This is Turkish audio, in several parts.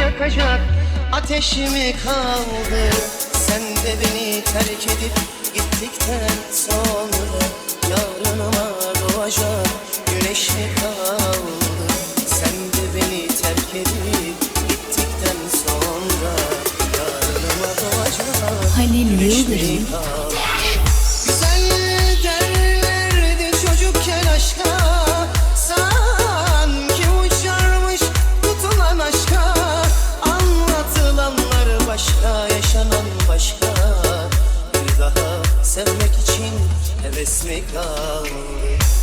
Yakacak ateşimi kaldı. Sen de beni terk edip gittikten sonra Yarınıma doğacak güneş mi kaldı aşka? Anlatılanlar başka, yaşanan başka. Daha sevmek için heves mi kaldı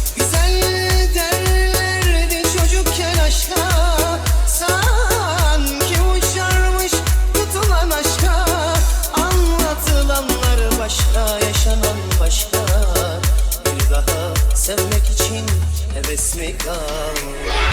heves mi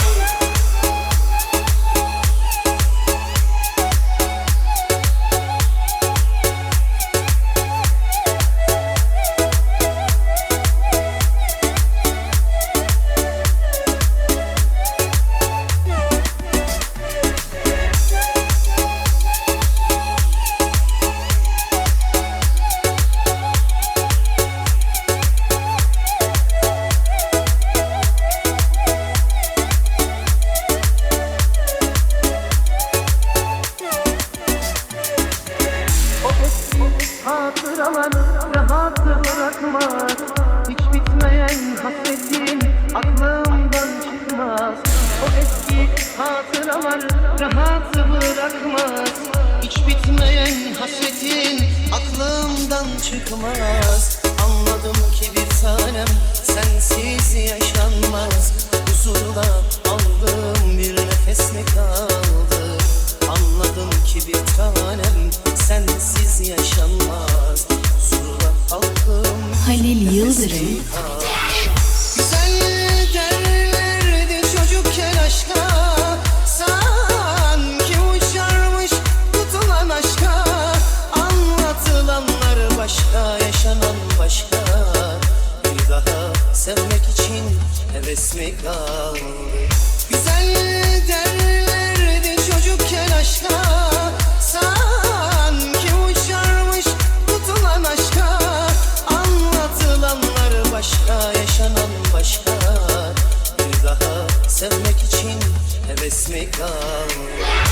hatıraları rahat bırakmaz. Hiç bitmeyen hasretin aklımdan çıkmaz. O eski hatıraları rahat bırakmaz. Hiç bitmeyen hasretin aklımdan çıkmaz. Anladım ki bir tanem sensiz yaşanmaz Anlatılanlar başka, yaşanan başka. Bir daha sevmek için heves mi kaldı? Güzel başka yaşanan başka. Bir daha sevmek için heves mi kaldı